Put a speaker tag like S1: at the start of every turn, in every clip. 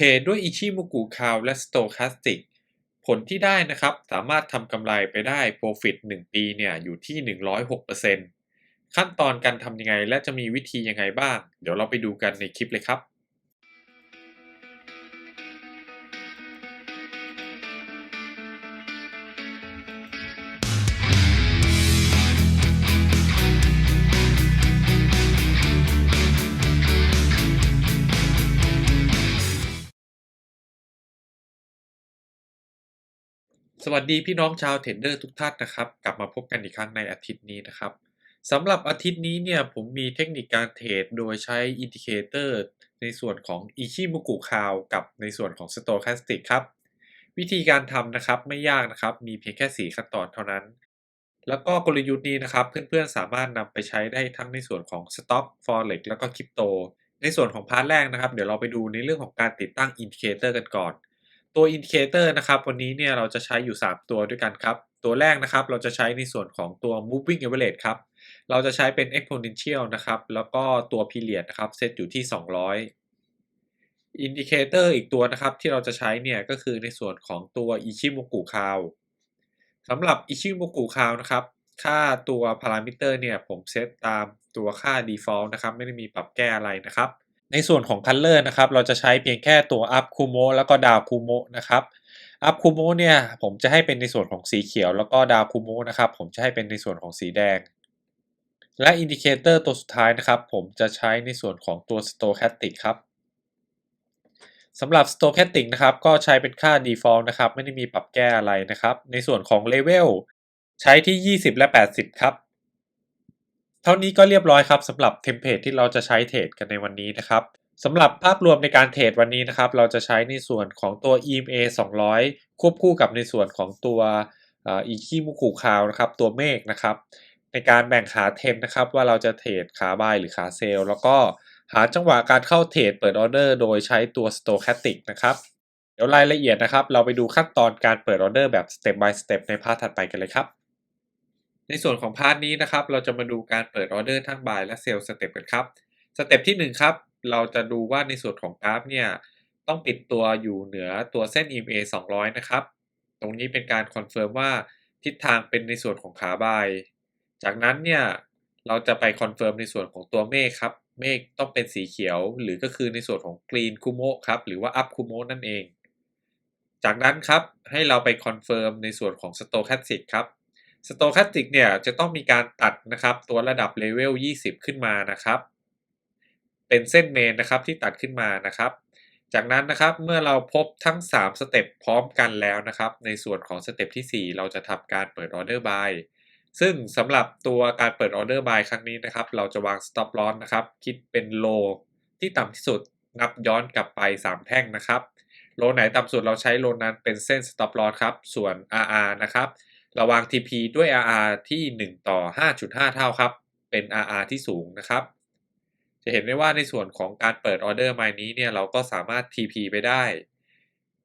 S1: เทรดด้วยอิชิมุกุคาวและสโตคัสติกผลที่ได้นะครับสามารถทำกำไรไปได้ Profit 1 ปีเนี่ยอยู่ที่ 106%ขั้นตอนการทำยังไงและจะมีวิธียังไงบ้าง เดี๋ยวเราไปดูกันในคลิปเลยครับ สวัสดีพี่น้องชาวเทรดเดอร์ทุกท่านนะครับ กลับมาพบกันอีกครั้งในอาทิตย์นี้นะครับสำหรับอาทิตย์นี้เนี่ยผมมีเทคนิคการเทรดโดยใช้อินดิเคเตอร์ในส่วนของอิชิมุกุคาวกับในส่วนของ Stochastic ครับ วิธีการทำนะครับไม่ยากนะครับ มีเพียงแค่ 4 ขั้นตอนเท่านั้น แล้วก็กลยุทธ์นี้นะครับ เพื่อนๆสามารถนำไปใช้ได้ทั้งในส่วนของ Stock Forex แล้วก็คริปโตในส่วนของพาร์ทแรกนะครับ เดี๋ยวเราไปดูในเรื่องของการติดตั้งอินดิเคเตอร์กันก่อน ตัวอินดิเคเตอร์นะครับ วันนี้เนี่ยเราจะใช้อยู่ 3 ตัวด้วยกันครับ ตัวแรกนะครับเราจะใช้ในส่วนของตัว moving average ครับ เราจะใช้เป็น exponential นะครับ แล้วก็ตัว period นะครับเซตอยู่ที่ 200อินดิเคเตอร์อีกตัวนะครับที่เราจะใช้เนี่ยก็คือในส่วนของตัว Ichimoku Cow สำหรับ Ichimoku Cow นะครับค่าตัวพารามิเตอร์เนี่ยผมเซตตามตัวค่า default นะครับ ไม่ได้มีปรับแก้อะไรนะครับ ในส่วนของ Color นะครับ เราจะใช้เพียงแค่ตัว Up Kumo แล้วก็ Down Kumo นะครับ Up Kumo เนี่ย ผมจะให้เป็นในส่วนของสีเขียว แล้วก็ Down Kumo นะครับ ผมจะให้เป็นในส่วนของสีแดง และอินดิเคเตอร์ตัวสุดท้ายนะครับ ผมจะใช้ในส่วนของตัว Stochastic ครับสำหรับ Stochastic นะครับ ก็ใช้เป็นค่า default นะครับ ไม่ได้มีปรับแก้อะไรนะครับ ในส่วนของ Level ใช้ที่ 20 และ 80 ครับ เท่านี้ก็เรียบร้อยครับสำหรับเทมเพลตที่เราจะใช้เทรดกันในวันนี้นะครับสำหรับภาพรวมในการเทรดวันนี้นะครับ เราจะใช้ในส่วนของตัว EMA 200 ควบคู่กับในส่วนของตัวอีคิมุกุคาวนะครับ ตัวเมฆนะครับ ในการแบ่งขาเทมนะครับ ว่าเราจะเทรดขาบายหรือขาเซลแล้วก็หาจังหวะการเข้าเทรดเปิดออเดอร์โดยใช้ตัว Stochastic นะครับ เดี๋ยวรายละเอียดนะครับ เราไปดูขั้นตอนการเปิดออเดอร์แบบ Step by Step ในพาร์ทถัดไปกันเลยครับ ในส่วนของพาร์ทนี้นะครับ เราจะมาดูการเปิดออเดอร์ทั้งบายและเซลล์สเต็ปกันครับ สเต็ปที่ 1 ครับ เราจะดูว่าในส่วนของกราฟเนี่ยต้องปิดตัวอยู่เหนือตัวเส้น EMA 200 นะครับ ตรงนี้เป็นการคอนเฟิร์มว่าทิศทางเป็นในส่วนของขาบาย จากนั้นเนี่ยเราจะไปคอนเฟิร์มในส่วนของตัวเมฆครับ เมฆต้องเป็นสีเขียว หรือก็คือในส่วนของกรีนคูโมครับ หรือว่าอัพคูโมนั่นเอง จากนั้นครับให้เราไปคอนเฟิร์มในส่วนของสโตแคสติกครับ สโตแคสติกเนี่ยจะต้องมีการตัดนะครับตัวระดับเลเวล 20 ขึ้นมานะครับ เป็นเส้นเมนนะครับที่ตัดขึ้นมานะครับ จากนั้นนะครับเมื่อเราพบทั้ง 3 สเต็ปพร้อมกันแล้วนะครับ ในส่วนของสเต็ปที่ 4 เราจะทำการเปิดออเดอร์บายซึ่งสำหรับตัวการเปิดออเดอร์บายครั้งนี้นะครับ เราจะวาง stop loss นะครับ คิดเป็นโลที่ต่ำที่สุดนับย้อนกลับไป 3 แท่งนะครับ โลไหนต่ำสุดเราใช้โลนั้นเป็นเส้น stop loss ครับ ส่วน RR นะครับ ราวาง TP ด้วย RR ที่ 1 ต่อ 5.5 เท่าครับ เป็น RR ที่สูงนะครับ จะเห็นได้ว่าในส่วนของการเปิดออเดอร์ไมนี้เนี่ยเราก็สามารถ TP ไปได้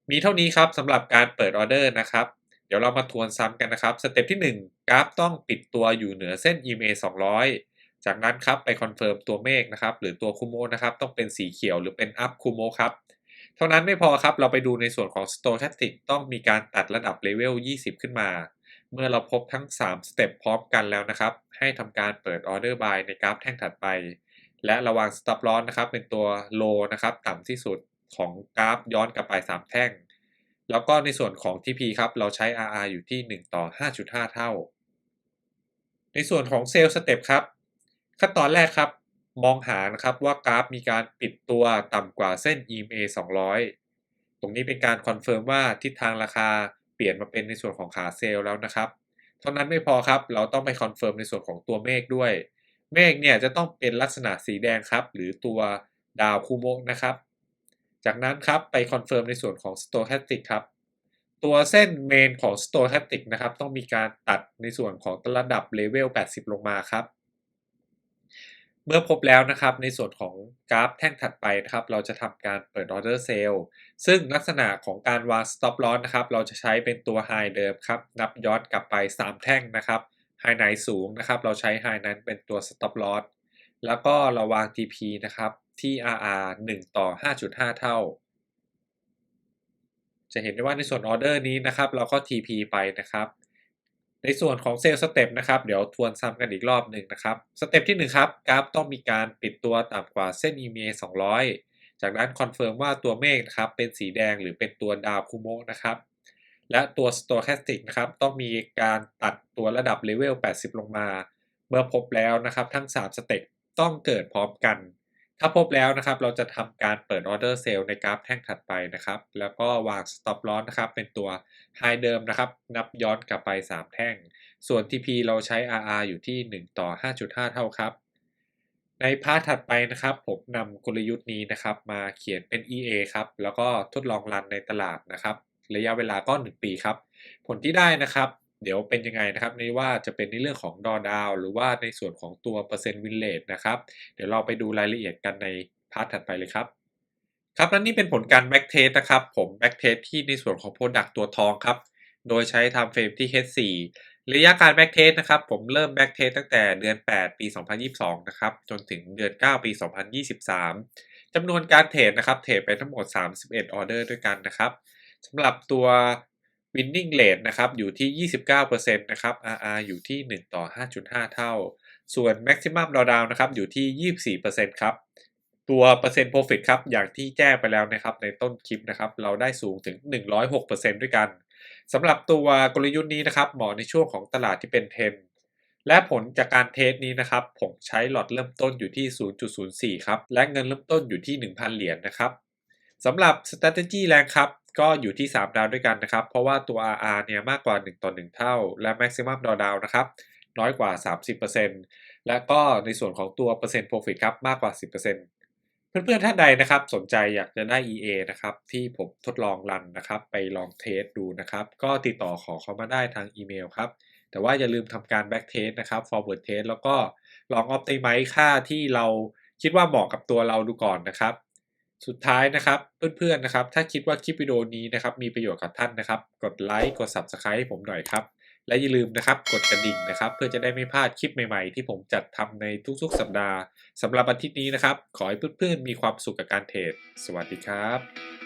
S1: มีเท่านี้ครับสำหรับการเปิดออเดอร์นะครับ เดี๋ยวเรามาทวนซ้ำกันนะครับ สเต็ปที่ 1 กราฟต้องปิดตัวอยู่เหนือเส้น EMA 200 จากนั้นครับไปคอนเฟิร์มตัวเมฆนะครับหรือตัวคูโมนะครับต้องเป็นสีเขียวหรือเป็นอัพคูโมครับเท่านั้นไม่พอครับเราไปดูในส่วนของ Stochastic ต้องมีการตัดระดับเลเวล20 ขึ้นมา เมื่อเราพบทั้ง 3 สเต็ปพร้อมกันแล้วนะครับ ให้ทำการเปิดออเดอร์บายในกราฟแท่งถัดไป และระวัง stop loss นะครับ เป็นตัว low นะครับต่ำที่สุดของกราฟย้อนกลับไป 3 แท่ง แล้วก็ในส่วนของ TP ครับ เราใช้ RR อยู่ที่ 1 ต่อ 5.5 เท่า ในส่วนของเซลล์สเต็ปครับ ขั้นตอนแรกครับ มองหานะครับว่ากราฟมีการปิดตัวต่ำกว่าเส้น EMA 200 ตรงนี้เป็นการคอนเฟิร์มว่าทิศทางราคา ลี่ยนมาเป็นในส่วนของขาเซลล์แล้วนะครับ เท่านั้นไม่พอครับ เราต้องไปคอนเฟิร์มในส่วนของตัวเมฆด้วย เมฆเนี่ยจะต้องเป็นลักษณะสีแดงครับ หรือตัวดาวคูโมะนะครับ จากนั้นครับไปคอนเฟิร์มในส่วนของ Stochastic ครับ ตัวเส้นเมนของ Stochastic นะครับต้องมีการตัดในส่วนของระดับเลเวล80 ลงมาครับ เมื่อพบแล้วนะครับในส่วนของกราฟแท่งถัดไปนะครับเราจะทำการเปิดออเดอร์เซลล์ซึ่งลักษณะของการวาง stop loss นะครับเราจะใช้เป็นตัว high เดิมครับนับย้อนกลับไป 3 แท่งนะครับ high ไหนสูงนะครับเราใช้ high นั้นเป็นตัว stop loss แล้วก็เราวาง TP นะครับที่ RR 1 ต่อ 5.5 เท่า จะเห็นได้ว่าในส่วนออเดอร์นี้นะครับเราก็ TP ไปนะครับ ในส่วนของเซลล์สเต็ปนะครับ เดี๋ยวทวนซ้ำกันอีกรอบหนึ่งนะครับ สเต็ปที่ 1 ครับ กราฟต้องมีการปิดตัวต่ำกว่าเส้น EMA 200 จากนั้นคอนเฟิร์มว่าตัวเมฆนะครับ เป็นสีแดงหรือเป็นตัวดาวคุโมะนะครับ และตัว Stochastic นะครับ ต้องมีการตัดตัวระดับเลเวล 80 ลงมา เมื่อพบแล้วนะครับ ทั้ง 3 สเต็ปต้องเกิดพร้อมกัน ถ้าพบแล้วนะครับ เราจะทำการเปิดออเดอร์เซลล์ในกราฟแท่งถัดไปนะครับ แล้วก็วาง stop loss นะครับ เป็นตัว high เดิมนะครับ นับย้อนกลับไป 3 แท่ง ส่วน TP เราใช้ RR อยู่ที่ 1 ต่อ 5.5 เท่าครับ ในพาร์ทถัดไปนะครับ ผมนำกลยุทธ์นี้นะครับ มาเขียนเป็น EA ครับ แล้วก็ทดลองรันในตลาดนะครับ ระยะเวลาก็ 1 ปีครับ ผลที่ได้นะครับ เดี๋ยวเป็นยังไงนะครับไม่ว่าจะเป็นในเรื่องของดอดาวหรือว่าในส่วนของตัวเปอร์เซ็นต์วินเลทนะครับ เดี๋ยวเราไปดูรายละเอียดกันในพาร์ทถัดไปเลยครับครับและนี่เป็นผลการแบ็กเทสนะครับ ผมแบ็กเทสที่ในส่วนของโปรดักตัวทองครับ โดยใช้ time frame ที่ H4 ระยะการแบ็กเทสนะครับ ผมเริ่มแบ็กเทสตั้งแต่เดือน 8 ปี 2022 นะครับ จนถึงเดือน 9 ปี 2023 จำนวนการเทรดนะครับ เทรดไปทั้งหมด 31 ออเดอร์ด้วยกันนะครับสำหรับตัว winning rate นะครับอยู่ที่ 29%นะครับ RR อยู่ที่ 1 ต่อ 5.5 เท่า ส่วน maximum drawdown นะครับอยู่ที่ 24%ครับ ตัวเปอร์เซ็นต์ profit ครับ อย่างที่แจ้งไปแล้วนะครับในต้นคลิปนะครับ เราได้สูงถึง 106%ด้วยกัน สำหรับตัวกลยุทธ์นี้นะครับเหมาะในช่วงของตลาดที่เป็นเทนและผลจากการเทสนี้นะครับ ผมใช้หลอดเริ่มต้นอยู่ที่ 0.04 ครับ และเงินเริ่มต้นอยู่ที่ 1,000 เหรียญนะครับสำหรับ strategy แรงครับ ก็อยู่ที่ 3 ดาวด้วยกันนะครับ เพราะว่าตัว RR เนี่ยมากกว่า 1 ต่อ 1 เท่า และ maximum drawdown นะครับ น้อยกว่า 30%และก็ในส่วนของตัวเปอร์เซ็นต์ profit ครับ มากกว่า 10%เพื่อนๆท่านใดนะครับ สนใจอยากจะได้ EA นะครับ ที่ผมทดลองรันนะครับ ไปลองเทสดูนะครับ ก็ติดต่อขอเข้ามาได้ทางอีเมลครับ แต่ว่าอย่าลืมทำการ back test นะครับ forward test แล้วก็ลอง optimize ค่าที่เราคิดว่าเหมาะกับตัวเราดูก่อนนะครับ สุดท้ายนะครับเพื่อนๆนะครับถ้าคิดว่าคลิปวิดีโอนี้นะครับมีประโยชน์กับท่านนะครับ กดไลค์กด subscribe ให้ผมหน่อยครับและอย่าลืมนะครับกดกระดิ่งนะครับ เพื่อจะได้ไม่พลาดคลิปใหม่ๆ ที่ผมจัดทำในทุกๆ สัปดาห์สำหรับอาทิตย์นี้นะครับ ขอให้เพื่อนๆมีความสุขกับการเทรดสวัสดีครับ